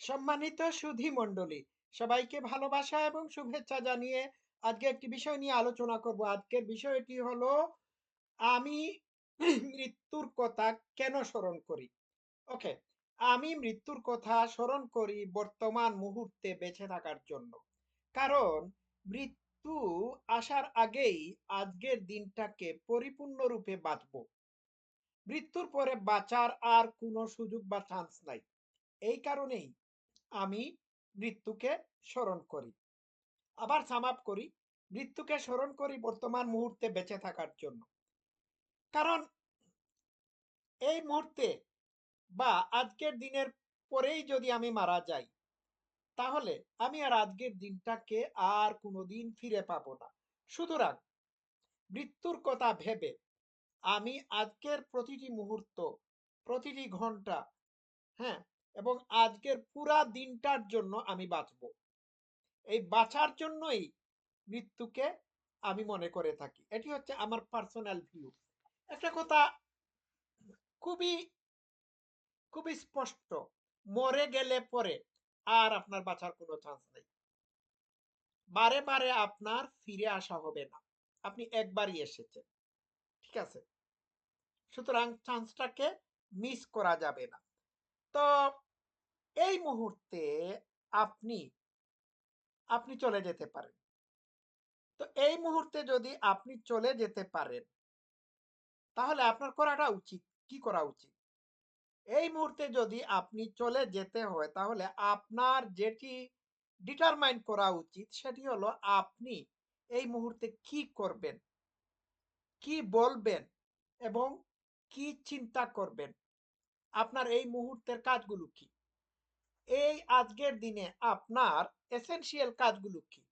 সম্মানিত সুধী মণ্ডলী, সবাইকে ভালোবাসা এবং শুভেচ্ছা জানিয়ে আজকে একটি বিষয় নিয়ে আলোচনা করব। আজকের বিষয়টি হলো, আমি মৃত্যুর কথা কেন স্মরণ করি? ওকে আমি মৃত্যুর কথা স্মরণ করি বর্তমান মুহূর্তে বেঁচে থাকার জন্য। কারণ মৃত্যু আসার আগেই আজকের দিনটাকে পরিপূর্ণরূপে বাঁচব। মৃত্যুর পরে বাঁচার আর কোনো সুযোগ বা চান্স নাই। এই কারণেই আমি মৃত্যুকে স্মরণ করি। আবার সামাপ করি, মৃত্যুকে স্মরণ করি বর্তমান মুহূর্তে বেঁচে থাকার জন্য। কারণ এই মুহূর্তে বা আজকের দিনের পরেই যদি আমি মারা যাই, তাহলে আমি আর আজকের দিনটাকে আর কোনোদিন ফিরে পাব না। সুতরাং মৃত্যুর কথা ভেবে আমি আজকের প্রতিটি মুহূর্ত, প্রতিটি ঘণ্টা হ্যাঁ এবং আজকের পুরা দিনটার জন্য আমি বাঁচব। এই বাঁচার জন্যই মৃত্যুকে আমি মনে করে থাকি। এটি হচ্ছে আমার পার্সোনাল ভিউ একটা কথা খুবই খুবই স্পষ্ট, মরে গেলে পরে আর আপনার বাঁচার কোনো চান্স নেই। বারে বারে আপনার ফিরে আসা হবে না। আপনি একবারই এসেছেন। ঠিক আছে? সুতরাং চান্সটাকে মিস করা যাবে না। তো এই মুহূর্তে আপনি আপনি চলে যেতে পারেন। তো এই মুহূর্তে যদি আপনি চলে যেতে পারেন, তাহলে আপনার করাটা উচিত। কি করা উচিত? এই মুহূর্তে যদি আপনি চলে যেতে হয়, তাহলে আপনার যেটি ডিটারমাইন করা উচিত, সেটি হলো আপনি এই মুহূর্তে কি করবেন? কি বলবেন এবং কি চিন্তা করবেন? আপনার এই মুহূর্তের কাজগুলো কি? এই আজকের দিনে আপনার এসেনশিয়াল কাজগুলো কি?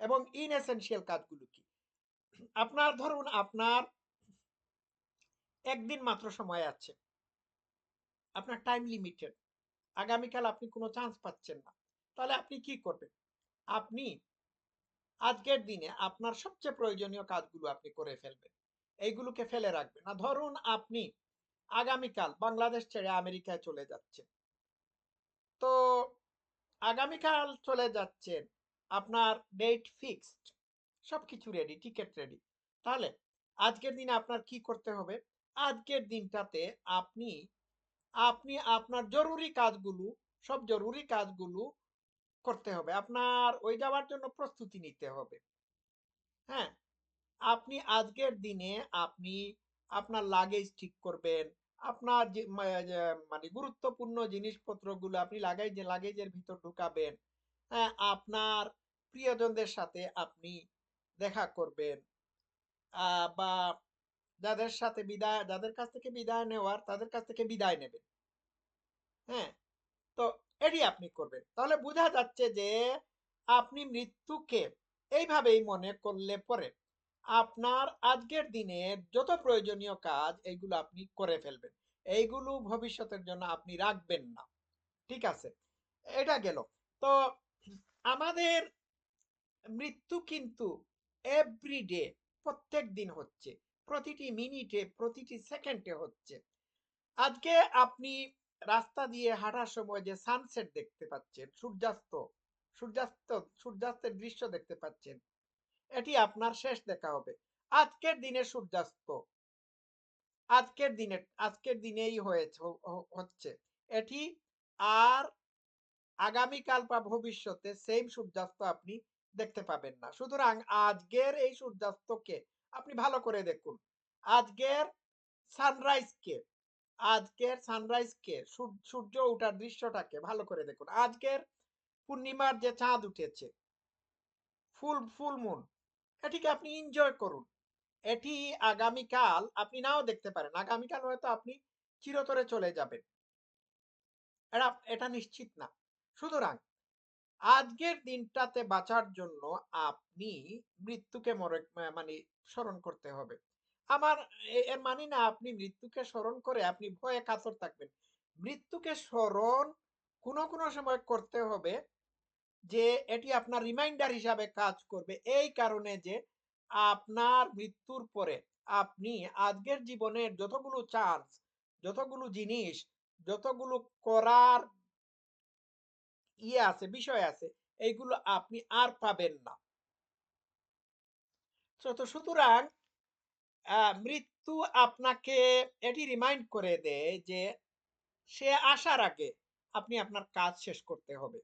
এবং ইনএসেনশিয়াল কাজগুলো কি? আপনার ধরুন আপনার একদিন মাত্র সময় আছে। আপনার টাইম লিমিটেড আগামীকাল আপনি কোনো চান্স পাচ্ছেন না। তাহলে আপনি কি করবেন? আপনি আজকের দিনে আপনার সবচেয়ে প্রয়োজনীয় কাজগুলো আপনি করে ফেলবেন। এইগুলোকে ফেলে রাখবেন। না, ধরুন আপনি আগামীকাল বাংলাদেশ ছেড়ে আমেরিকায় চলে যাচ্ছেন তো আগামীকাল চলে যাচ্ছেন আপনার ডেট ফিক্সড সবকিছু রেডি টিকিট রেডি তাহলে আজকের দিনে আপনার কি করতে হবে? আজকের দিনটাতে আপনি আপনি আপনার জরুরি কাজগুলো, সব জরুরি কাজগুলো করতে হবে। আপনার ওই যাওয়ার জন্য প্রস্তুতি নিতে হবে। হ্যাঁ? আপনি আজকের দিনে আপনি আপনার লাগেজ ঠিক করবেন আপনার যে মানে গুরুত্বপূর্ণ জিনিসপত্রগুলো আপনি লাগাই, যে লাগেজের ভিতর ঢুকাবেন হ্যাঁ আপনার প্রিয়জনদের সাথে আপনি দেখা করবেন। বা যাদের সাথে বিদায়, যাদের কাছ থেকে বিদায় নেওয়ার, তাদের কাছ থেকে বিদায় নেবেন। হ্যাঁ তো এটি আপনি করবেন। তাহলে বোঝা যাচ্ছে যে আপনি মৃত্যুকে এইভাবেই মনে করলে পরে আপনার আজকের দিনের যত প্রয়োজনীয় কাজ এইগুলো আপনি করে ফেলবেন। এইগুলো ভবিষ্যতের জন্য আপনি রাখবেন না। ঠিক আছে? এটা গেল। তো আমাদের মৃত্যু কিন্তু এভরিডে প্রত্যেক দিন হচ্ছে। প্রতিটি মিনিটে, প্রতিটি সেকেন্ডে হচ্ছে। আজকে আপনি রাস্তা দিয়ে হাঁটার সময় যে সানসেট দেখতে পাচ্ছেন, সূর্যাস্ত সূর্যাস্ত, সূর্যাস্তের দৃশ্য দেখতে পাচ্ছেন এটি আপনার শেষ দেখা হবে। আজকের দিনে সূর্যাস্ত। আজকের দিনে আজকের দিনেই হয়েছে হচ্ছে। এটি আর আগামীকাল বা ভবিষ্যতে সেম সূর্যাস্ত আপনি দেখতে পাবেন না। সুতরাং আজকের এই সূর্যাস্তকে আপনি ভালো করে দেখুন। আজকের সানরাইজকে আজকের সানরাইজকে সূর্য ওঠার দৃশ্যটাকে ভালো করে দেখুন। আজকের পূর্ণিমার যে চাঁদ উঠেছে, ফুল ফুল মুন এটিকে আপনি এনজয় করুন। এটি আগামীকাল আপনি নাও দেখতে পারেন। আগামীকাল হয়তো আপনি চিরতরে চলে যাবেন। এটা এটা নিশ্চিত না। সুতরাং আজকের দিনটাতে বাঁচার জন্য আপনি মৃত্যুকে মরে মানে স্মরণ করতে হবে। আমার এর মানে না আপনি মৃত্যুকে স্মরণ করে আপনি ভয়ে কাতর থাকবেন। মৃত্যুকে স্মরণ কোনো কোনো সময় করতে হবে যে এটি আপনার রিমাইন্ডার হিসাবে কাজ করবে এই কারণে যে আপনার মৃত্যুর পরে আপনি আজকের জীবনের যতগুলো চান্স যতগুলো জিনিস যতগুলো করার ইয়ে আছে, বিষয় আছে, এইগুলো আপনি আর পাবেন না। তো সুতরাং মৃত্যু আপনাকে এটি রিমাইন্ড করে দেয় যে সে আসার আগে আপনি আপনার কাজ শেষ করতে হবে।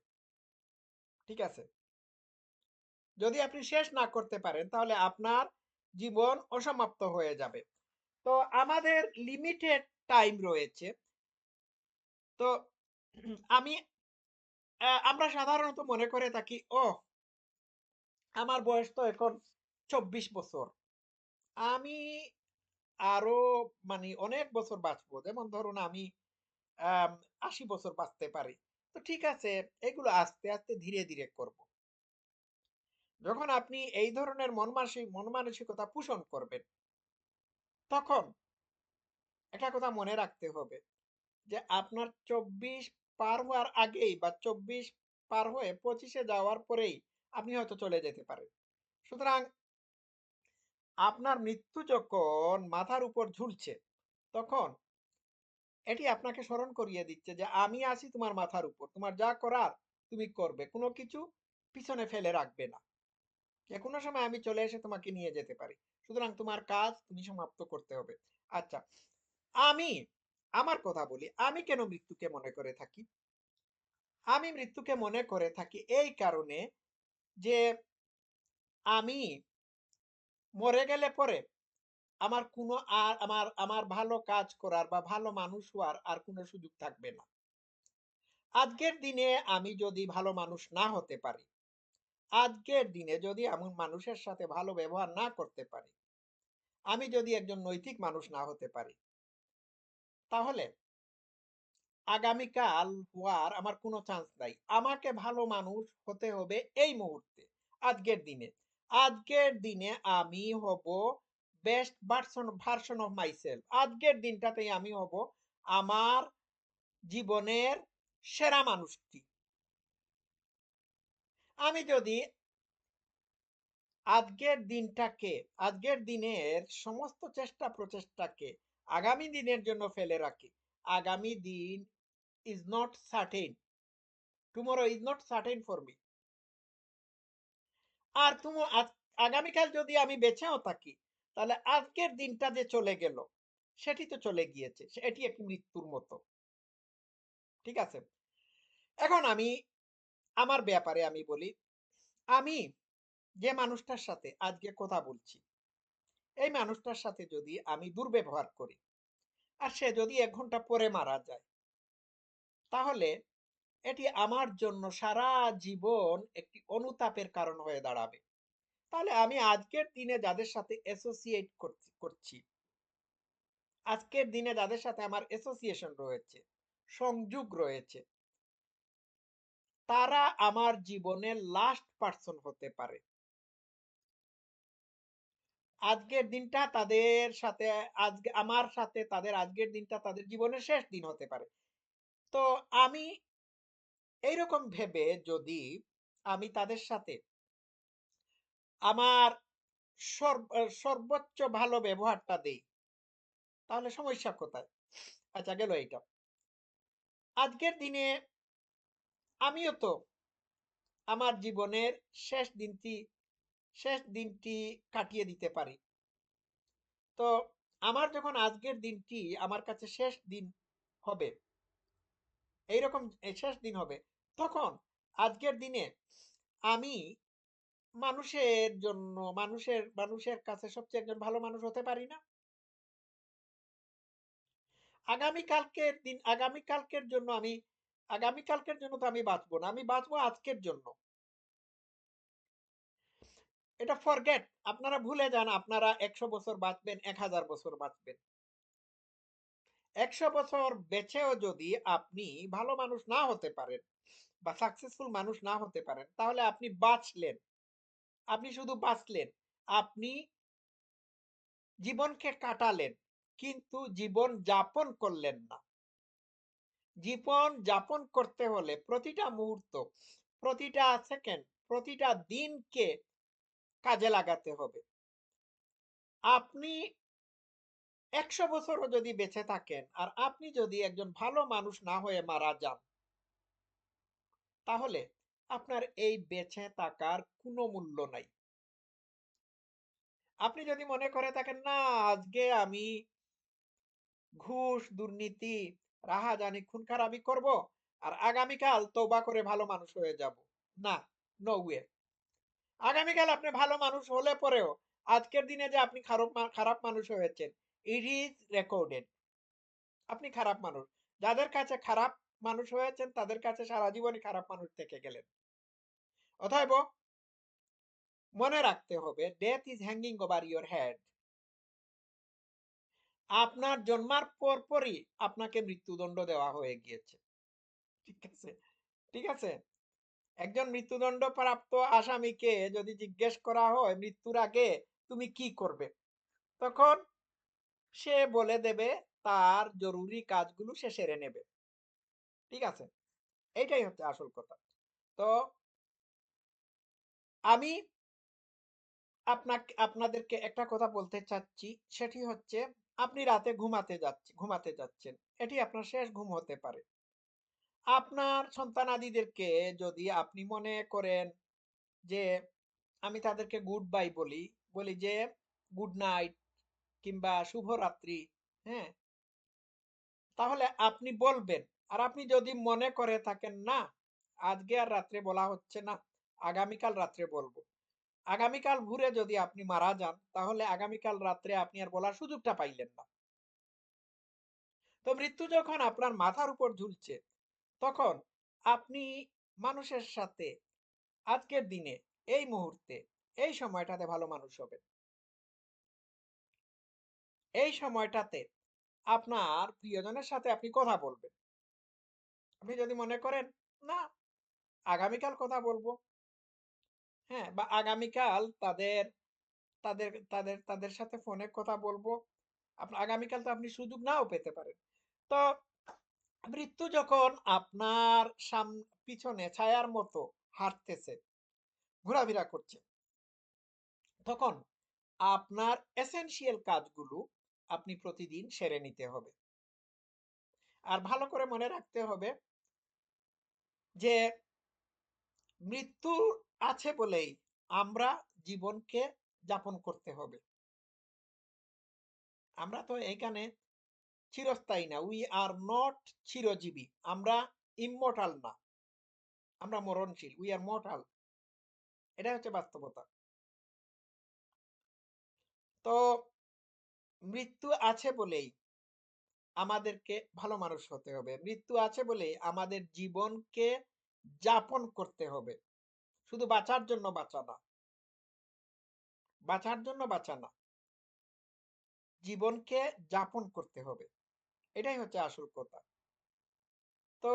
ঠিক আছে? যদি আপনি শেষ না করতে পারেন তাহলে আপনার জীবন অসমাপ্ত হয়ে যাবে। তো আমাদের লিমিটেড টাইম রয়েছে। তো আমি আমরা সাধারণত মনে করে থাকি, ওহ! আমার বয়স তো এখন ২৪ বছর। আমি আরও মানে অনেক বছর বাঁচবো। যেমন ধরুন আমি ৮০ বছর বাঁচতে পারি। তো ঠিক আছে, এগুলো আস্তে, আস্তে ধীরে, ধীরে করব। যখন আপনি এই ধরনের মন মানসি মন মানসিকতা পোষণ করবেন তখন একটা কথা মনে রাখতে হবে যে আপনার ২৪ পার হওয়ার আগেই বা ২৪ পার হয়ে পঁচিশে যাওয়ার পরেই আপনি হয়তো চলে যেতে পারেন। সুতরাং আপনার মৃত্যু যখন মাথার উপর ঝুলছে, তখন এটি আপনাকে স্মরণ করিয়ে দিচ্ছে যে, "আমি আছি তোমার মাথার উপর। তোমার যা করার তুমি করবে। কোন কিছু পিছনে ফেলে রাখবে না। যেকোনো সময় আমি চলে এসে তোমাকে নিয়ে যেতে পারি। সুতরাং তোমার কাজ তুমি সমাপ্ত করতে হবে।" আচ্ছা, আমি আমার কথা বলি। আমি কেন মৃত্যুকে মনে করে থাকি? আমি মৃত্যুকে মনে করে থাকি এই কারণে যে আমি মরে গেলে পরে আমার কোনো আর আমার আমার ভালো কাজ করার বা ভালো মানুষ হওয়ার আর কোনো সুযোগ থাকবে না। আজকের দিনে আমি যদি ভালো মানুষ না হতে পারি, আজকের দিনে যদি আমি মানুষের সাথে ভালো ব্যবহার না করতে পারি, আমি যদি একজন নৈতিক মানুষ না হতে পারি, তাহলে আগামীকাল হওয়ার আমার কোনো চান্স নাই। আমাকে ভালো মানুষ হতে হবে এই মুহূর্তে, আজকের দিনে। আজকের দিনে আমি হব best version version of myself. আজকের দিনটাতেই আমি হব আমার জীবনের সেরা মানুষটি। আমি যদি আজকের দিনটাকে, আজকের দিনের সমস্ত চেষ্টা প্রচেষ্টাকে আগামী দিনের জন্য ফেলে রাখি, আগামী দিন is not certain. Tomorrow is not certain for me আর তুমো আগামীকাল যদি আমি বেঁচেও থাকি, তাহলে আজকের দিনটা যে চলে গেল, সেটি তো চলে গিয়েছে। এটি একটি মৃত্যুর মতো। ঠিক আছে? এখন আমি আমার ব্যাপারে আমি বলি, আমি যে মানুষটার সাথে আজকে কথা বলছি, এই মানুষটার সাথে যদি আমি দুর্ব্যবহার করি, আর সে যদি এক ঘণ্টা পরে মারা যায় তাহলে এটি আমার জন্য সারা জীবন একটি অনুতাপের কারণ হয়ে দাঁড়াবে। তাহলে আমি আজকের দিনে যাদের সাথে অ্যাসোসিয়েট করছি আজকের দিনে যাদের সাথে আমার অ্যাসোসিয়েশন রয়েছে, সংযোগ রয়েছে তারা আমার জীবনের লাস্ট পারসন হতে পারে। আজকের দিনটা তাদের সাথে আজকে আমার সাথে তাদের আজকের দিনটা তাদের জীবনের শেষ দিন হতে পারে। তো আমি এইরকম ভেবে যদি আমি তাদের সাথে আমার সর্বোচ্চ ভালো ব্যবহারটা দেই, তাহলে সমস্যা কোথায়? আচ্ছা গেল এইটা। আজকের দিনে আমিও তো আমার জীবনের শেষ দিনটি শেষ দিনটি কাটিয়ে দিতে পারি। তো আমার যখন আজকের দিনটি আমার কাছে শেষ দিন হবে এইরকম শেষ দিন হবে, তখন আজকের দিনে আমি মানুষের জন্য মানুষের মানুষের কাছে সবচেয়ে একজন ভালো মানুষ হতে পারি না? আগামীকালকের দিন আগামীকালকের জন্য আমি আগামীকালকের জন্য তো আমি বাঁচবো না। আমি বাঁচবো আজকের জন্য। এটা ফরগেট। আপনারা ভুলে যান আপনারা ১০০ বছর বাঁচবেন, ১০০০ বছর বাঁচবেন। ১০০ বছর বেঁচেও যদি আপনি ভালো মানুষ না হতে পারেন বা সাকসেসফুল মানুষ না হতে পারেন, তাহলে আপনি বাঁচলেন। আপনি শুধু বাঁচলেন। আপনি জীবনকে কাটালেন, কিন্তু জীবন যাপন করলেন না। জীবন যাপন করতে হলে প্রতিটা মুহূর্ত, প্রতিটা সেকেন্ড, প্রতিটা দিনকে কাজে লাগাতে হবে। আপনি ১০০ বছরও যদি বেঁচে থাকেন আর আপনি যদি একজন ভালো মানুষ না হয়ে মারা যান তাহলে আপনার এই বেঁচে থাকার কোনো মূল্য নাই। আপনি যদি মনে করে থাকেন না আজকে আমি ঘুষ, দুর্নীতি, রাহাজানি, খুন-খারাপি করব আর আগামীকাল তওবা করে ভালো মানুষ হয়ে যাব। না, নো ওয়ে। আগামীকাল আপনি ভালো মানুষ হলে পরেও আজকের দিনে যে আপনি খারাপ খারাপ মানুষ হয়েছেন, ইট ইজ রেকর্ডেড। আপনি খারাপ মানুষ। যাদের কাছে খারাপ মানুষ হয়েছেন তাদের কাছে সারা জীবনই খারাপ মানুষ থেকে গেলেন। অতএব মনে রাখতে হবে death is hanging over your head. আপনার জন্মার পরপরই আপনাকে মৃত্যুদণ্ড দেওয়া হয়ে গিয়েছে। ঠিক আছে? ঠিক আছে? একজন মৃত্যুদণ্ড প্রাপ্ত আসামিকে যদি জিজ্ঞেস করা হয় মৃত্যুর আগে তুমি কি করবে? তখন সে বলে দেবে তার জরুরি কাজগুলো সে সেরে নেবে। ঠিক আছে? এইটাই হচ্ছে আসল কথা। তো আমি আপনাকে আপনাদেরকে একটা কথা বলতে চাচ্ছি সেটি হচ্ছে আপনি রাতে ঘুমাতে যাচ্ছি ঘুমাতে যাচ্ছেন। এটি আপনার শেষ ঘুম হতে পারে। আপনার সন্তানাদিদেরকে যদি আপনি মনে করেন যে আমি তাদেরকে গুড বাই বলি, বলি যে গুড নাইট কিংবা শুভরাত্রি, হ্যাঁ? তাহলে আপনি বলবেন। আর আপনি যদি মনে করে থাকেন না, আজকে আর রাত্রে বলা হচ্ছে না, আগামীকাল রাত্রে বলব। আগামীকাল ভোরে যদি আপনি মারা যান, তাহলে আগামীকাল রাত্রে আপনি আর বলার সুযোগটা পাইলেন না। তো মৃত্যু যখন আপনার মাথার উপর ঝুলছে, তখন আপনি মানুষের সাথে আজকের দিনে, এই মুহূর্তে, এই সময়টাতে ভালো মানুষ হবেন। এই সময়টাতে আপনার প্রিয়জনের সাথে আপনি কথা বলবেন। আপনি যদি মনে করেন, না আগামীকাল কথা বলব। হ্যাঁ? বা আগামীকাল তাদের তাদের তাদের তাদের সাথে ফোনে কথা বলব। আপ আগামীকাল তো আপনি সুযোগ নাও পেতে পারেন। তো মৃত্যু যখন আপনার সাম পিছনে ছায়ার মতো হাঁটতেছে, ঘোরাফেরা করছে। তখন আপনার এসেনশিয়াল কাজগুলো আপনি প্রতিদিন সেরে নিতে হবে। আর ভালো করে মনে রাখতে হবে যে মৃত্যু আছে বলেই আমরা জীবনকে যাপন করতে হবে। আমরা তো এইখানে চিরস্থায়ী না। উই আর নট চিরজীবী। আমরা ইmmortal না। আমরা মরণশীল। উই আর mortal এটাই হচ্ছে বাস্তবতা। তো মৃত্যু আছে বলেই আমাদেরকে ভালো মানুষ হতে হবে। মৃত্যু আছে বলেই আমাদের জীবনকে যাপন করতে হবে। শুধু বাঁচার জন্য বাঁচা না। বাঁচার জন্য বাঁচা না। জীবনকে যাপন করতে হবে। এটাই হচ্ছে আসল কথা। তো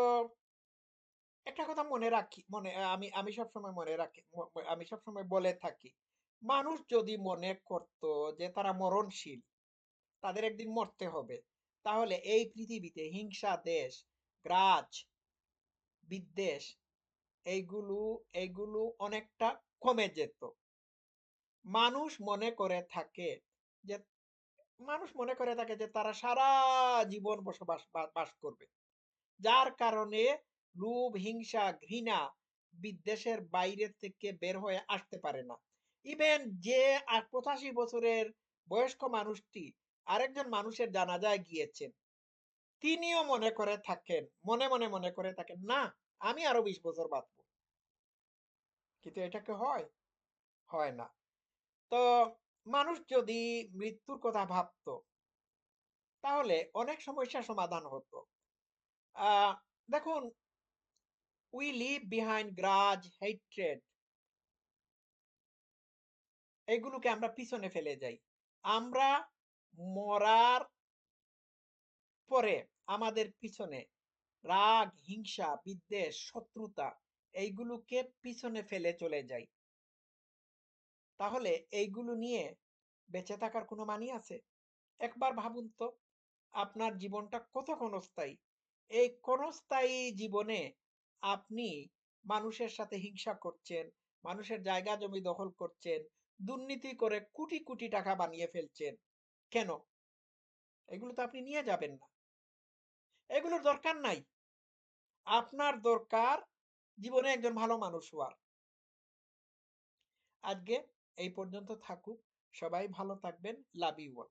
একটা কথা মনে রাখি মনে আমি আমি সবসময় মনে রাখি আমি সবসময় বলে থাকি। মানুষ যদি মনে করত যে তারা মরণশীল, তাদের একদিন মরতে হবে। তাহলে এই পৃথিবীতে হিংসা, দেশ, গ্রাজ, বিদ্বেষ এইগুলো এইগুলো অনেকটা কমে যেত। মানুষ মনে করে থাকে যে মানুষ মনে করে থাকে যে তারা সারা জীবন বসবাস বাস করবে। যার কারণে লোভ, হিংসা, ঘৃণা, বিদ্বেষের বাইরে থেকে বের হয়ে আসতে পারে না। ইভেন যে পঁচাশি বছরের বয়স্ক মানুষটি আরেকজন মানুষের জানাজায় গিয়েছেন। তিনিও মনে করে থাকেন, মনে, মনে, মনে করে থাকেন, না আমি আরও ২০ বছর বাঁচব। কিন্তু এটা কি হয়? হয় না। তো মানুষ যদি মৃত্যুর কথা ভাবত তাহলে অনেক সমস্যার সমাধান হতো। দেখুন we leave behind grudge, hatred এগুলোকে আমরা পিছনে ফেলে যাই। আমরা মরার পরে আমাদের পিছনে রাগ, হিংসা, বিদ্বেষ, শত্রুতা এইগুলোকে পিছনে ফেলে চলে যাই। তাহলে এইগুলো নিয়ে বেঁচে থাকার কোনো মানেই আছে? একবার ভাবুন তো আপনার জীবনটা কত ক্ষণস্থায়ী। এই ক্ষণস্থায়ী জীবনে আপনি মানুষের সাথে হিংসা করছেন, মানুষের জায়গা জমি দখল করছেন, দুর্নীতি করে কোটি, কোটি টাকা বানিয়ে ফেলছেন। কেন? এগুলো তো আপনি নিয়ে যাবেন না। এগুলোর দরকার নাই। আপনার দরকার জীবনে একজন ভালো মানুষ হওয়ার। আজকে এই পর্যন্ত থাকুক। সবাই ভালো থাকবেন। Love you all.